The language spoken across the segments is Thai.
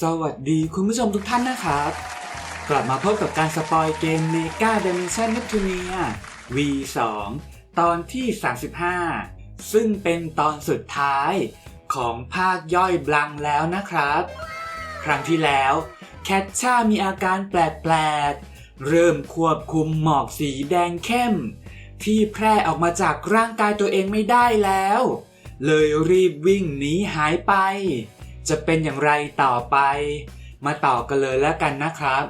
สวัสดีคุณผู้ชมทุกท่านนะครับ กลับมาพบกับการสปอยเกม Mega Dimension Neptunia V2 ตอนที่ 35 ซึ่งเป็นตอนสุดท้ายของภาคย่อยบลังแล้วนะครับ ครั้งที่แล้วแคทชามีอาการแปลกๆ เริ่มควบคุมหมอกสีแดงเข้ม ที่แพร่ออกมาจากร่างกายตัวเองไม่ได้แล้ว เลยรีบวิ่งหนีหายไป จะเป็นอย่างไรต่อไป มาต่อกันเลยแล้วกันนะครับ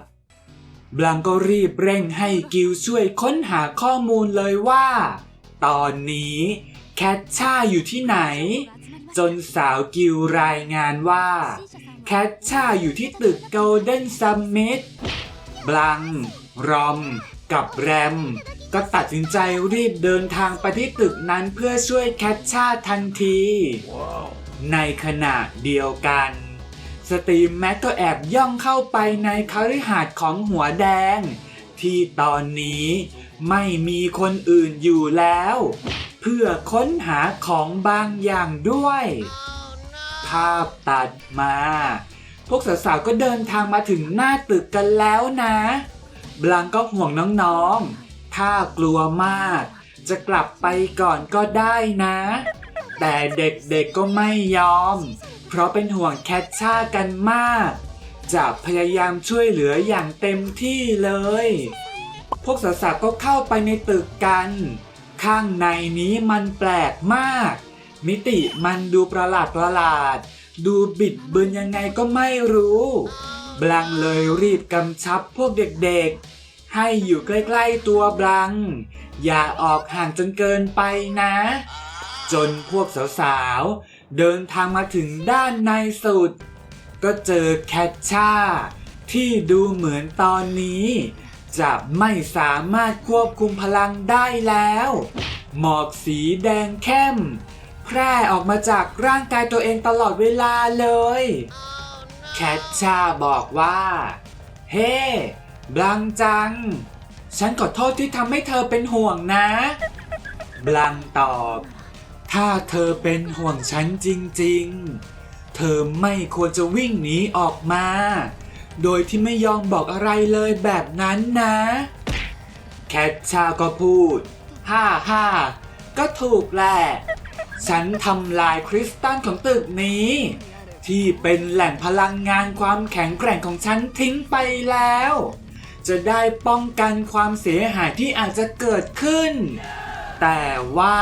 บลังก็รีบเร่งให้กิลช่วยค้นหาข้อมูลเลยว่า ตอนนี้แคทชาอยู่ที่ไหน จนสาวกิลรายงานว่า แคทชาอยู่ที่ตึก Golden Summit บลัง รอม กับแรม ก็ตัดสินใจรีบเดินทางไปที่ตึกนั้นเพื่อช่วยแคทชาทันที ในขณะเดียวกัน สตรีมแม็กก็แอบย่องเข้าไปในคฤหาสน์ของหัวแดง ที่ตอนนี้ไม่มีคนอื่นอยู่แล้ว เพื่อค้นหาของบางอย่างด้วย ภาพตัดมา พวกสาวๆก็เดินทางมาถึงหน้าตึกกันแล้วนะบลังก็ห่วงน้องๆ ถ้ากลัวมาก จะกลับไปก่อนก็ได้นะ แต่เด็กๆก็ไม่ยอม เพราะเป็นห่วงแคทชากันมาก จะพยายามช่วยเหลืออย่างเต็มที่เลย พวกสาวๆก็เข้าไปในตึกกัน ข้างในนี้มันแปลกมาก มิติมันดูประหลาดประหลาด ดูบิดเบือนยังไงก็ไม่รู้บลังเลยรีบกำชับพวกเด็กๆ ให้อยู่ใกล้ๆตัวบลัง อย่าออกห่างจนเกินไปนะ จนพวกสาวๆ เดินทางมาถึงด้านในสุด ก็เจอแคทชาที่ดูเหมือนตอนนี้ จะไม่สามารถควบคุมพลังได้แล้ว หมอกสีแดงเข้ม แพร่ออกมาจากร่างกายตัวเองตลอดเวลาเลยแคทชาบอกว่า เฮ้บลังจัง ฉันขอโทษที่ทำให้เธอเป็นห่วงนะ บลังตอบ ถ้าเธอเป็นห่วงฉันจริงๆ เธอไม่ควรจะวิ่งหนีออกมา โดยที่ไม่ยอมบอกอะไรเลยแบบนั้นนะ แคทชาก็พูด ฮ่าฮ่าก็ถูกแหละ ฉันทำลายคริสตัลของตึกนี้ ที่เป็นแหล่งพลังงานความแข็งแกร่งของฉันทิ้งไปแล้ว จะได้ป้องกันความเสียหายที่อาจจะเกิดขึ้น แต่ว่า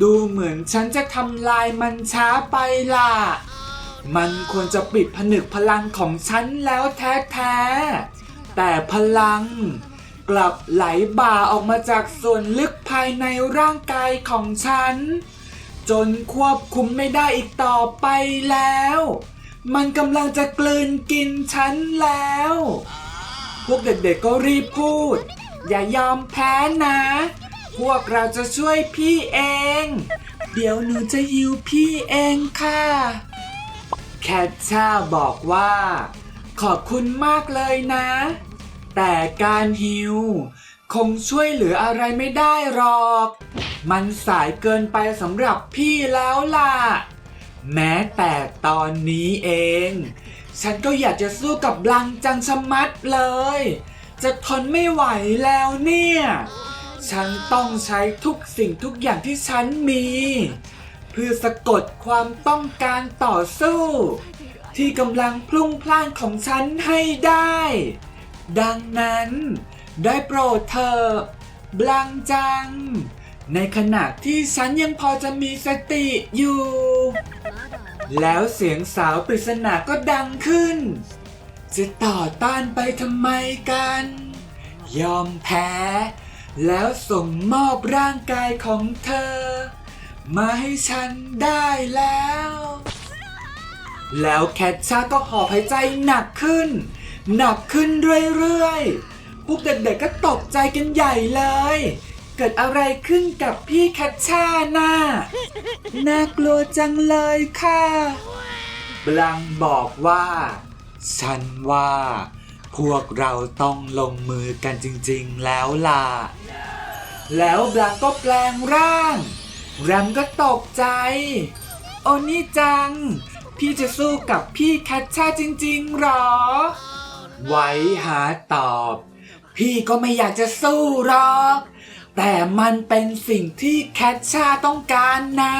ดูเหมือนฉันจะทำลายมันช้าไปล่ะ มันควรจะปิดผนึกพลังของฉันแล้วแท้ๆ แต่พลังกลับไหลบ่าออกมาจากส่วนลึกภายในร่างกายของฉัน จนควบคุมไม่ได้อีกต่อไปแล้ว มันกำลังจะกลืนกินฉันแล้ว พวกเด็กๆก็รีบพูด อย่ายอมแพ้นะ พวกเราจะช่วยพี่เอง เดี๋ยวหนูจะยิวพี่เองค่ะ แคทชาบอกว่า ขอบคุณมากเลยนะ แต่การฮิว คงช่วยเหลืออะไรไม่ได้หรอก มันสายเกินไปสำหรับพี่แล้วล่ะ แม้แต่ตอนนี้เอง ฉันก็อยากจะสู้กับบลังจังชะมัดเลย จะทนไม่ไหวแล้วเนี่ย ฉันต้องใช้ทุกสิ่งทุกอย่างที่ฉันมี เพื่อสะกดความต้องการต่อสู้ ที่กำลังพลุ่งพล่านของฉันให้ได้ ดังนั้นได้โปรดเธอะบลังจัง ในขณะที่ฉันยังพอจะมีสติอยู่ แล้วเสียงสาวปริศนาก็ดังขึ้น จะต่อต้านไปทำไมกัน ยอมแพ้ แล้วส่งมอบร่างกายของเธอ มาให้ฉันได้แล้ว แล้วแคทชาก็หอบหายใจหนักขึ้น หนักขึ้นเรื่อยๆ พวกเด็กๆก็ตกใจกันใหญ่เลย เกิดอะไรขึ้นกับพี่แคทชาน่ะน่ากลัวจังเลยค่ะ บลังบอกว่า ฉันว่า พวกเราต้องลงมือกันจริงๆแล้วล่ะ แล้วบลังก็แปลงร่าง แรมก็ตกใจ โอนี่จัง พี่จะสู้กับพี่แคทชาจริงๆหรอ ไว้หาตอบ พี่ก็ไม่อยากจะสู้หรอก แต่มันเป็นสิ่งที่แคทชาต้องการนะ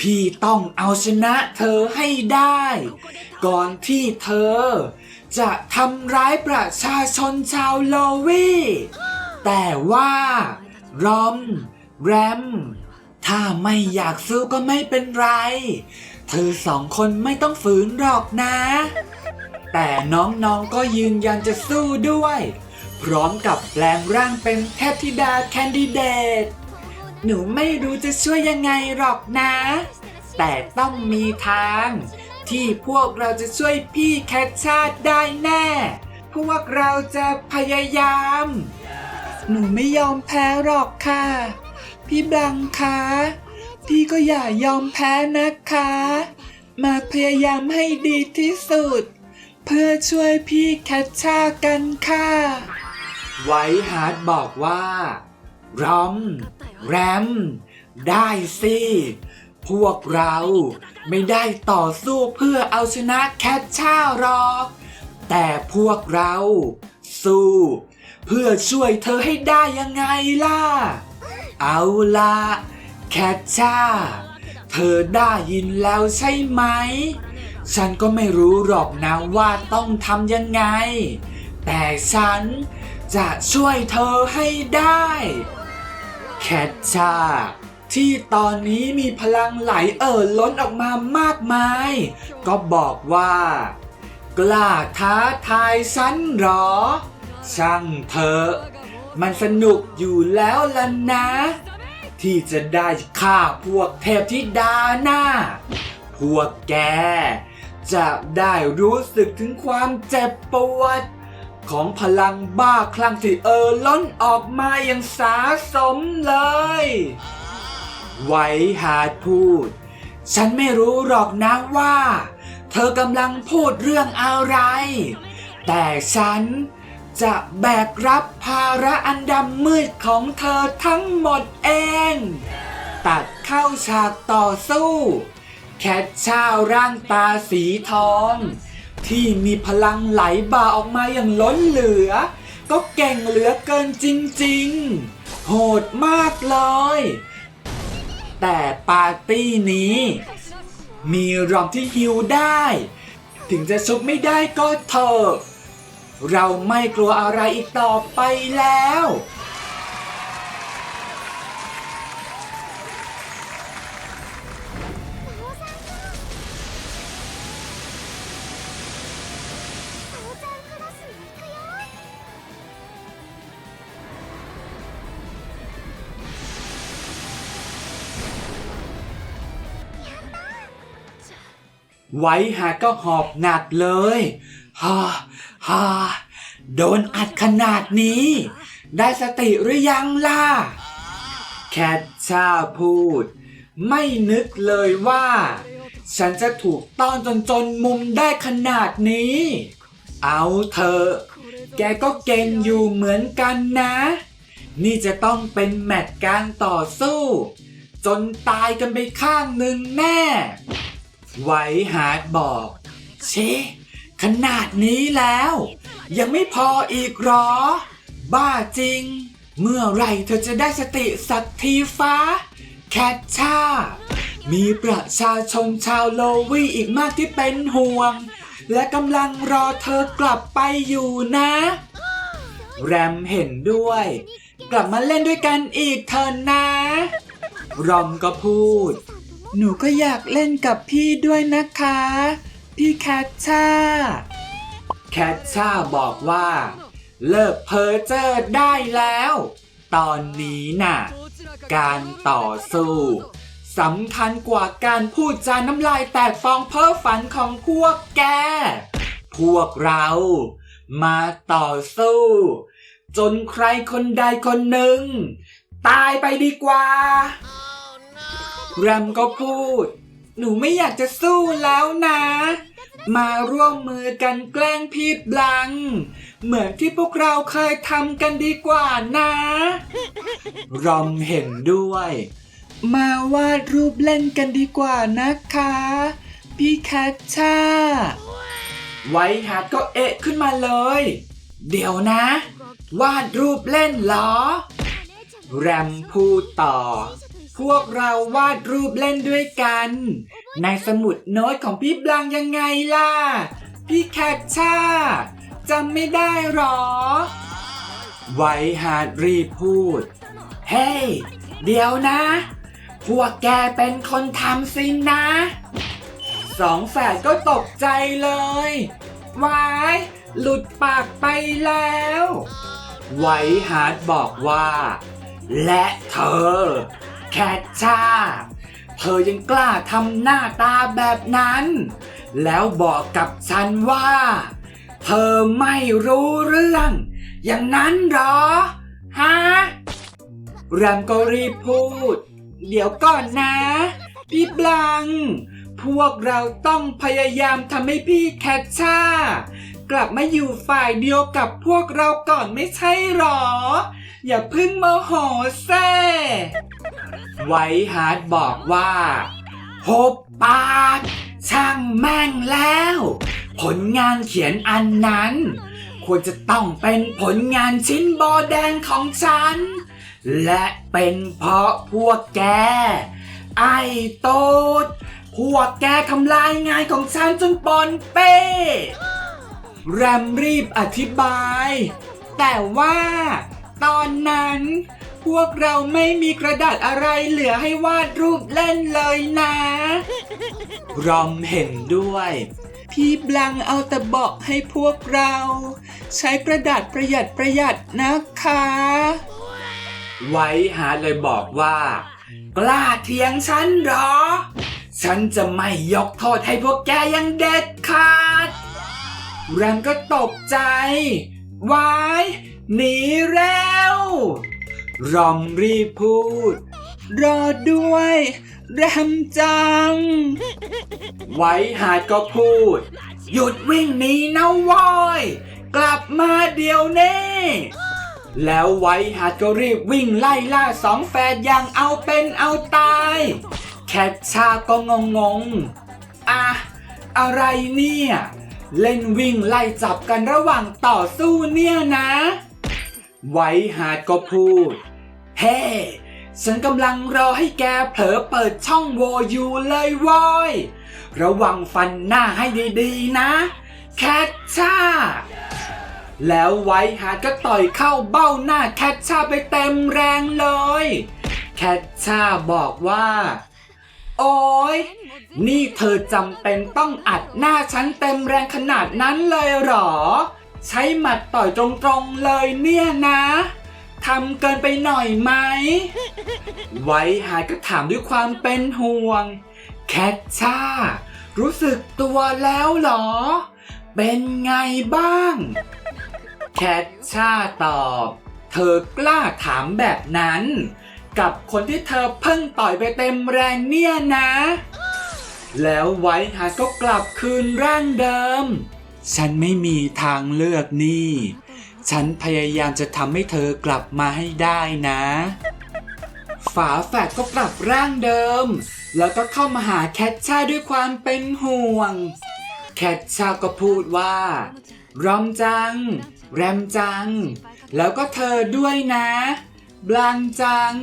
พี่ต้องเอาชนะเธอให้ได้ ก่อนที่เธอ จะทำร้ายประชาชนชาวโลวีแต่ว่ารอม แรม ถ้าไม่อยากสู้ก็ไม่เป็นไร เธอสองคนไม่ต้องฝืนหรอกนะ แต่น้องๆก็ยืนยันจะสู้ด้วย พร้อมกับแปลงร่างเป็นเทพธิดาแคนดิเดต หนูไม่รู้จะช่วยยังไงหรอกนะ แต่ต้องมีทาง ที่พวกเราจะช่วยพี่แคทชาติได้แน่ พวกเราจะพยายาม หนูไม่ยอมแพ้หรอกค่ะ พี่บังคะ พี่ก็อย่ายอมแพ้นะคะ มาพยายามให้ดีที่สุด เพื่อช่วยพี่แคทชากันค่ะ ไวท์ฮาร์ดบอกว่ารอม แรม ได้สิ พวกเราไม่ได้ต่อสู้เพื่อเอาชนะแคทชาหรอก แต่พวกเราสู้ เพื่อช่วยเธอให้ได้ยังไงล่ะ เอาล่ะแคทชา เธอได้ยินแล้วใช่ไหม ฉันก็ไม่รู้หรอกนะว่าต้องทำยังไง แต่ฉันจะช่วยเธอให้ได้ แคทชา ที่ตอนนี้มีพลังไหลเอ่อล้นออกมามากมาย ก็บอกว่า กล้าท้าทายฉันหรอ ช่างเถอะมันสนุกอยู่แล้วล่ะนะ ที่จะได้ฆ่าพวกเทพธิดาหน้า พวกแก จะได้รู้สึกถึงความเจ็บปวด ของพลังบ้าคลั่งที่เออล้นออกมาอย่างสาสมเลย ไว้หาดพูด ฉันไม่รู้หรอกนะว่า เธอกำลังพูดเรื่องอะไร แต่ฉันจะแบกรับภาระอันดำมืดของเธอทั้งหมดเอง ตัดเข้าฉากต่อสู้ แคทชาวร่างตาสีทอง ที่มีพลังไหลบ่าออกมาอย่างล้นเหลือ ก็เก่งเหลือเกินจริงๆ โหดมากเลย แต่ปาร์ตี้นี้ มีรอมที่ฮิวได้ ถึงจะซุบไม่ได้ก็เถอะ เราไม่กลัวอะไรอีกต่อไปแล้ว ไว้หาก็หอบหนักเลยฮ่าฮ่าโดนอัดขนาดนี้ ได้สติหรือยังล่ะ แคทชาพูด ไม่นึกเลยว่า ฉันจะถูกต้อนจนจนมุมได้ขนาดนี้ เอาเถอแกก็เก่งอยู่เหมือนกันนะ นี่จะต้องเป็นแมตช์การต่อสู้ จนตายกันไปข้างหนึ่งแน่ ไว้ฮาร์ดบอก เชขนาดนี้แล้ว ยังไม่พออีกหรอ บ้าจริง เมื่อไรเธอจะได้สติสักทีฟ้า แคทชา มีประชาชนชาวโลวีอีกมากที่เป็นห่วง และกำลังรอเธอกลับไปอยู่นะ แรมเห็นด้วย กลับมาเล่นด้วยกันอีกเถอะนะ รอมก็พูด หนูก็อยากเล่นกับพี่ด้วยนะคะ พี่แคทชา แคทชาบอกว่า เลิกเพ้อเจ้อได้แล้ว ตอนนี้น่ะ การต่อสู้สำคัญกว่าการพูดจาน้ำลายแตกฟองเพ้อฝันของพวกแก พวกเรามาต่อสู้ จนใครคนใดคนหนึ่ง ตายไปดีกว่า แรมก็พูด หนูไม่อยากจะสู้แล้วนะ มาร่วมมือกันแกล้งพี่บลัง เหมือนที่พวกเราเคยทำกันดีกว่านะ รอมเห็นด้วย มาวาดรูปเล่นกันดีกว่านะคะ พี่แคทชา ไวท์ฮาร์ดก็เอะขึ้นมาเลย เดี๋ยวนะ วาดรูปเล่นเหรอ แรมพูดต่อ พวกเราวาดรูปเล่นด้วยกัน ในสมุดโน้ตของพี่บลังยังไงล่ะ พี่แคทชาจำไม่ได้หรอ ไวฮาร์ดรีพูด เฮ้ยเดี๋ยวนะ พวกแกเป็นคนทำสินะ สองแฝดก็ตกใจเลยวายหลุดปากไปแล้ว ไวฮาร์ดบอกว่า และเธอ แคทชา เธอยังกล้าทำหน้าตาแบบนั้น แล้วบอกกับฉันว่า เธอไม่รู้เรื่อง อย่างนั้นหรอ ฮะแรมก็รีบพูด เดี๋ยวก่อนนะ พี่บลัง พวกเราต้องพยายามทำให้พี่แคทชากลับมาอยู่ฝ่ายเดียวกับพวกเราก่อนไม่ใช่หรอ อย่าพึ่งโมโหแซ่ ไวท์ฮาร์ดบอกว่าหบปากช่างแม่งแล้ว ผลงานเขียนอันนั้น ควรจะต้องเป็นผลงานชิ้นโบแดงของฉัน และเป็นเพราะพวกแก ไอ้โตดพวกแกทำลายงานของฉันจนปอนเป้แรมรีบอธิบาย แต่ว่าตอนนั้น พวกเราไม่มีกระดาษอะไรเหลือให้วาดรูปเล่นเลยนะ รอมเห็นด้วย พี่บลังเอาแต่บอกให้พวกเรา ใช้กระดาษประหยัดประหยัดนะคะ ไว้หาเลยบอกว่า กล้าเถียงฉันเหรอ ฉันจะไม่ยกโทษให้พวกแกยังเด็ดขาดแรมก็ตกใจ ไวายหนีแล้ว รอมรีบพูด รอด้วย แรมจัง ไว้หาดก็พูด หยุดวิ่งหนีนะวอย กลับมาเดี๋ยวนี้แล้วไว้หาดก็รีบวิ่งไล่ล่าสองแฝดอย่างเอาเป็นเอาตาย แคทชาก็งงงๆอะอะไรเนี่ย เล่นวิ่งไล่จับกันระหว่างต่อสู้เนี่ยนะ ไว้หาดก็พูด เฮ้ฉันกำลังรอให้แกเผลอเปิดช่องโวอยู่เลยว้ยระวังฟันหน้าให้ดีๆนะ แคทชา แล้วไว้ฮาร์ดก็ต่อยเข้าเบ้าหน้าแคทชาไปเต็มแรงเลย แคทชาบอกว่า โอ้ยนี่เธอจำเป็นต้องอัดหน้าฉันเต็มแรงขนาดนั้นเลยเหรอ ใช้หมัดต่อยตรงๆเลยเนี่ยนะทำเกินไปหน่อยไหม ไว้หายก็ถามด้วยความเป็นห่วง แคทชา รู้สึกตัวแล้วหรอ เป็นไงบ้าง แคทชาตอบ เธอกล้าถามแบบนั้น กับคนที่เธอเพิ่งต่อยไปเต็มแรงเนี่ยนะ แล้วไวท์ฮาก็กลับคืนร่างเดิม ฉันไม่มีทางเลือกนี่ ฉันพยายามจะทำให้เธอกลับมาให้ได้นะ ฝาแฝดก็กลับร่างเดิม แล้วก็เข้ามาหาแคทชาด้วยความเป็นห่วง แคทชาก็พูดว่ารอมจัง แรมจัง แล้วก็เธอด้วยนะ บลังจัง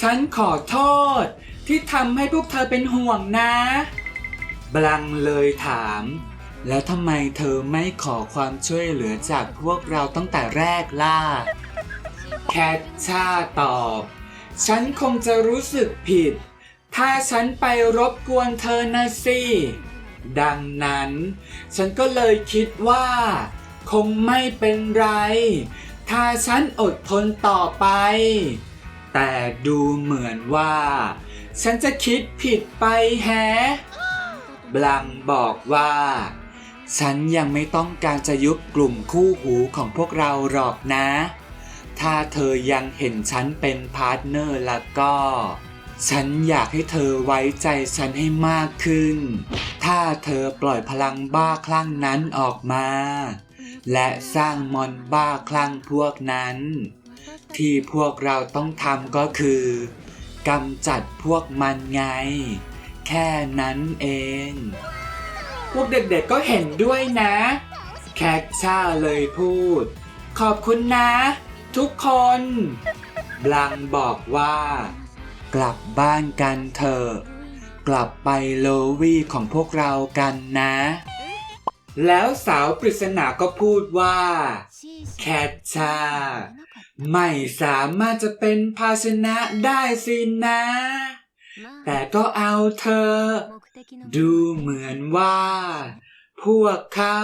ฉันขอโทษ ที่ทำให้พวกเธอเป็นห่วงนะ บลังเลยถาม แล้วทำไมเธอไม่ขอความช่วยเหลือจากพวกเราตั้งแต่แรกล่ะ แคทชาตอบ ฉันคงจะรู้สึกผิด ถ้าฉันไปรบกวนเธอนะสิ ดังนั้น ฉันก็เลยคิดว่า คงไม่เป็นไร ถ้าฉันอดทนต่อไป แต่ดูเหมือนว่า ฉันจะคิดผิดไปแฮะบลังบอกว่า ฉันยังไม่ต้องการจะยุบกลุ่มคู่หูของพวกเราหรอกนะ ถ้าเธอยังเห็นฉันเป็นพาร์ทเนอร์แล้วก็ ฉันอยากให้เธอไว้ใจฉันให้มากขึ้น ถ้าเธอปล่อยพลังบ้าคลั่งนั้นออกมา และสร้างมอนบ้าคลั่งพวกนั้น ที่พวกเราต้องทำก็คือกำจัดพวกมันไง แค่นั้นเอง พวกเด็กๆก็เห็นด้วยนะ แคทช่าเลยพูด ขอบคุณนะ ทุกคนบลังบอกว่า กลับบ้านกันเถอะกลับไปโลวี่ของพวกเรากันนะ แล้วสาวปริศนาก็พูดว่า แคทชา ไม่สามารถจะเป็นภาชนะได้สินะ แต่ก็เอาเธอ ดูเหมือนว่า พวกเขา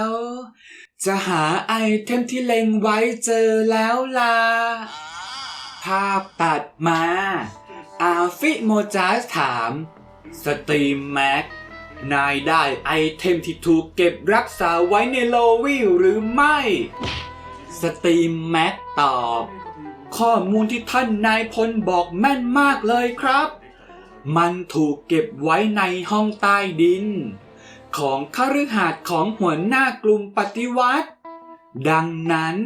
จะหาไอเทมที่เล็งไว้เจอแล้วล่ะ ภาพตัดมา อาฟิโมจาสถาม สตรีมแม็ก นายได้ไอเทมที่ถูกเก็บรักษาไว้ในโลวิลหรือไม่ สตรีมแม็กตอบ ข้อมูลที่ท่านนายพลบอกแม่นมากเลยครับ มันถูกเก็บไว้ในห้องใต้ดิน ของคฤหาสน์ของหัวหน้ากลุ่มปฏิวัติ ดังนั้น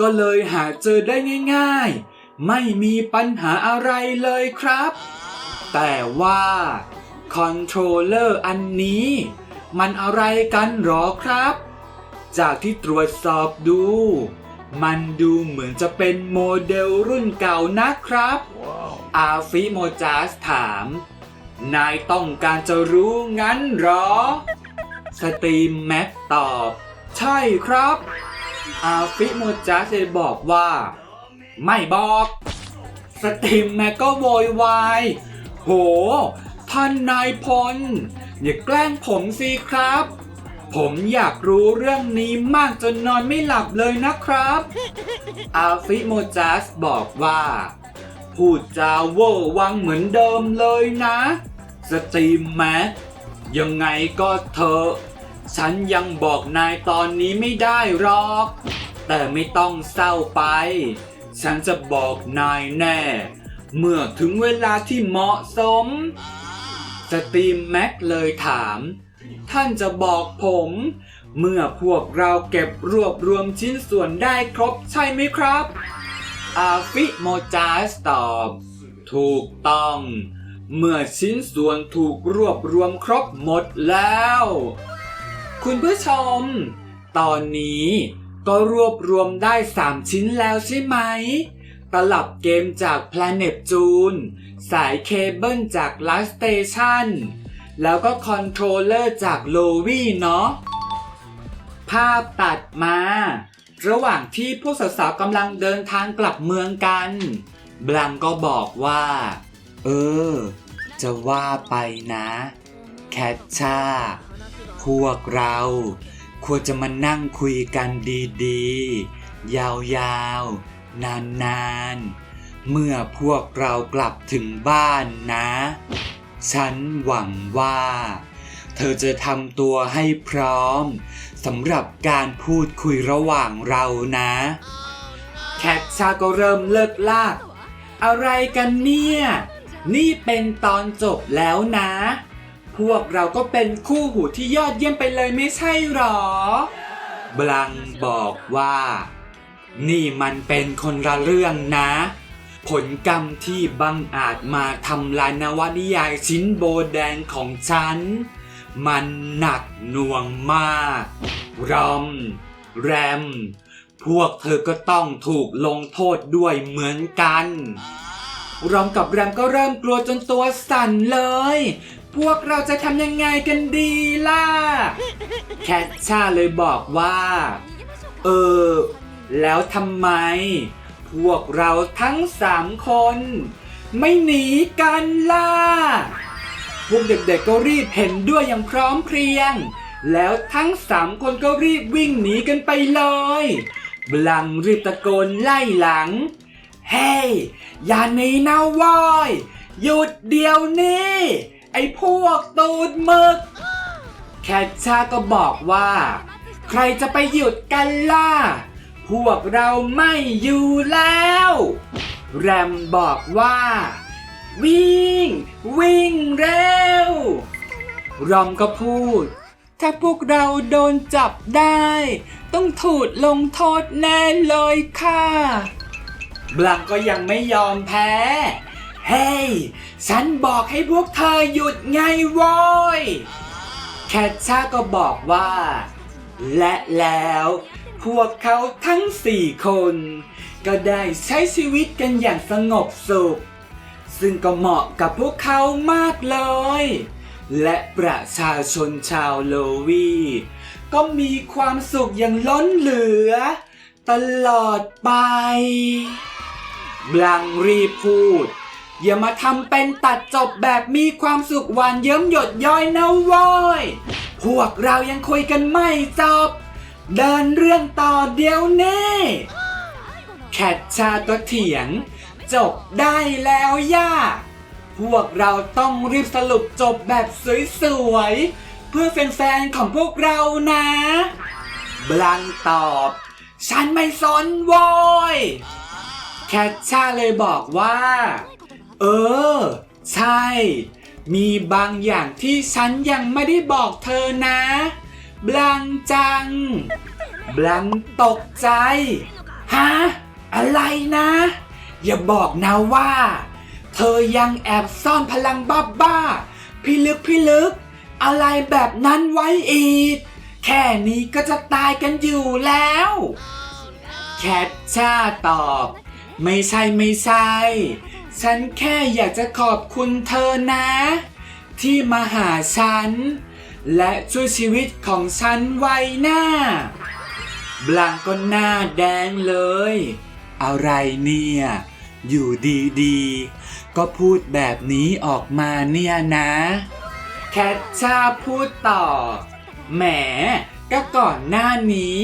ก็เลยหาเจอได้ง่าย ๆ ไม่มีปัญหาอะไรเลยครับ แต่ว่าคอนโทรลเลอร์อันนี้มันอะไรกันหรอครับ จากที่ตรวจสอบดู มันดูเหมือนจะเป็นโมเดลรุ่นเก่านะครับอาฟิโมจาสถาม นายต้องการจะรู้งั้นเหรอ สตรีมแม็กตอบ ใช่ครับ อาฟิโมจาสเลยบอกว่า ไม่บอก สตรีมแม็กก็โวยวาย โห ท่านนายพล อย่าแกล้งผมสิครับ ผมอยากรู้เรื่องนี้มากจนนอนไม่หลับเลยนะครับอาฟิโมจัสบอกว่า พูดจาเวอร์วังเหมือนเดิมเลยนะ สตรีมแม็กยังไงก็เถอะฉันยังบอกนายตอนนี้ไม่ได้หรอก แต่ไม่ต้องเศร้าไป ฉันจะบอกนายแน่ เมื่อถึงเวลาที่เหมาะสม สตรีมแม็กเลยถาม ท่านจะบอกผม เมื่อพวกเราเก็บรวบรวมชิ้นส่วนได้ครบใช่ไหมครับ อาฟิโมจาสตอบ ถูกต้อง เมื่อชิ้นส่วนถูกรวบรวมครบหมดแล้ว คุณผู้ชม ตอนนี้ก็รวบรวมได้ 3 ชิ้นแล้วใช่ไหม ตลับเกมจาก Planet June สายเคเบิลจาก Last Station แล้วก็คอนโทรลเลอร์จากโลวี่เนาะ ภาพตัดมา ระหว่างที่พวกสาวๆกำลังเดินทางกลับเมืองกัน บลังก็บอกว่า เออ จะว่าไปนะ แคทชา พวกเราควรจะมานั่งคุยกันดีๆ ยาวๆ นานๆ เมื่อพวกเรากลับถึงบ้านนะ ฉันหวังว่า เธอจะทำตัวให้พร้อมสำหรับการพูดคุยระหว่างเรานะ แคทชาก็เริ่มเลิกลาก อะไรกันเนี่ย นี่เป็นตอนจบแล้วนะ พวกเราก็เป็นคู่หูที่ยอดเยี่ยมไปเลยไม่ใช่หรอบลังบอกว่า นี่มันเป็นคนละเรื่องนะ ผลกรรมที่บังอาจมาทำลายนวนิยายชิ้นโบแดงของฉัน มันหนักหน่วงมาก รอม แรม พวกเธอก็ต้องถูกลงโทษด้วยเหมือนกัน รอมกับแรมก็เริ่มกลัวจนตัวสั่นเลย พวกเราจะทำยังไงกันดีล่ะ แคทชาเลยบอกว่า เออ แล้วทำไม พวกเราทั้งสามคน ไม่หนีกันล่ะพวกเด็กๆก็รีบเห็นด้วยอย่างพร้อมเพรียง แล้วทั้งสามคนก็รีบวิ่งหนีกันไปเลยบลังรีบตะโกนไล่หลัง เฮ้ยอย่าหนีนะวอยหยุดเดี๋ยวนี้ ไอ้พวกตูดมึก แคทชาก็บอกว่า ใครจะไปหยุดกันล่ะ พวกเราไม่อยู่แล้ว แรมบอกว่า วิ่ง วิ่งเร็ว รอมก็พูด ถ้าพวกเราโดนจับได้ ต้องถูกลงโทษแน่เลยค่ะบลังก็ยังไม่ยอมแพ้ เฮ้ย ฉันบอกให้พวกเธอหยุดไงโว้ยแคทชาก็บอกว่า และแล้ว พวกเขาทั้งสี่คน ก็ได้ใช้ชีวิตกันอย่างสงบสุข ซึ่งก็เหมาะกับพวกเขามากเลย และประชาชนชาวโลวี ก็มีความสุขอย่างล้นเหลือ ตลอดไป บลังรีพูด อย่ามาทำเป็นตัดจบแบบมีความสุขหวานเยิ้มหยดย้อยนะว้อย พวกเรายังคุยกันไม่จบ เดินเรื่องต่อเดี๋ยวนี้แคทชาก็เถียง จบได้แล้วย่า พวกเราต้องรีบสรุปจบแบบสวยๆ เพื่อแฟนๆของพวกเรานะ บลังตอบ ฉันไม่สนโว้ยแคทชาเลยบอกว่า เออ ใช่ มีบางอย่างที่ฉันยังไม่ได้บอกเธอนะ บลังจัง บลังตกใจ ฮะ อะไรนะ อย่าบอกนะว่า เธอยังแอบซ่อนพลังบ้าบ้าๆพิลึกพิลึก อะไรแบบนั้นไว้อีก แค่นี้ก็จะตายกันอยู่แล้ว แคทชาตอบ ไม่ใช่ไม่ใช่ ฉันแค่อยากจะขอบคุณเธอนะ ที่มาหาฉัน และช่วยชีวิตของฉันไว้หน้า บลังก็หน้าแดงเลย อะไรเนี่ย อยู่ดีๆ ก็พูดแบบนี้ออกมาเนี่ยนะ แคทชาพูดต่อ แหม ก็ก่อนหน้านี้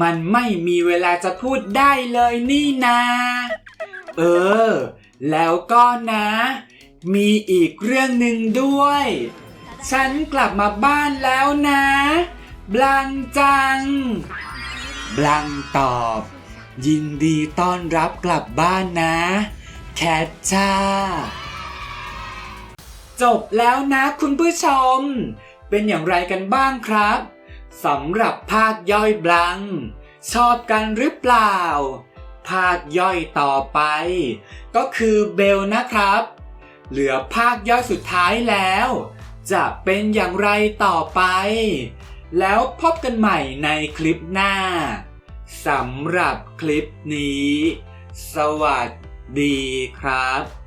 มันไม่มีเวลาจะพูดได้เลยนี่นา เออ แล้วก็นะ มีอีกเรื่องหนึ่งด้วย ฉันกลับมาบ้านแล้วนะบลังจังบลังตอบ ยินดีต้อนรับกลับบ้านนะ แคทชาจบแล้วนะคุณผู้ชม เป็นอย่างไรกันบ้างครับสำหรับภาคย่อยบลัง ชอบกันหรือเปล่า ภาคย่อยต่อไป ก็คือเบลนะครับ เหลือภาคย่อยสุดท้ายแล้ว จะเป็นอย่างไรต่อไป แล้วพบกันใหม่ในคลิปหน้าสำหรับคลิปนี้ สวัสดีครับ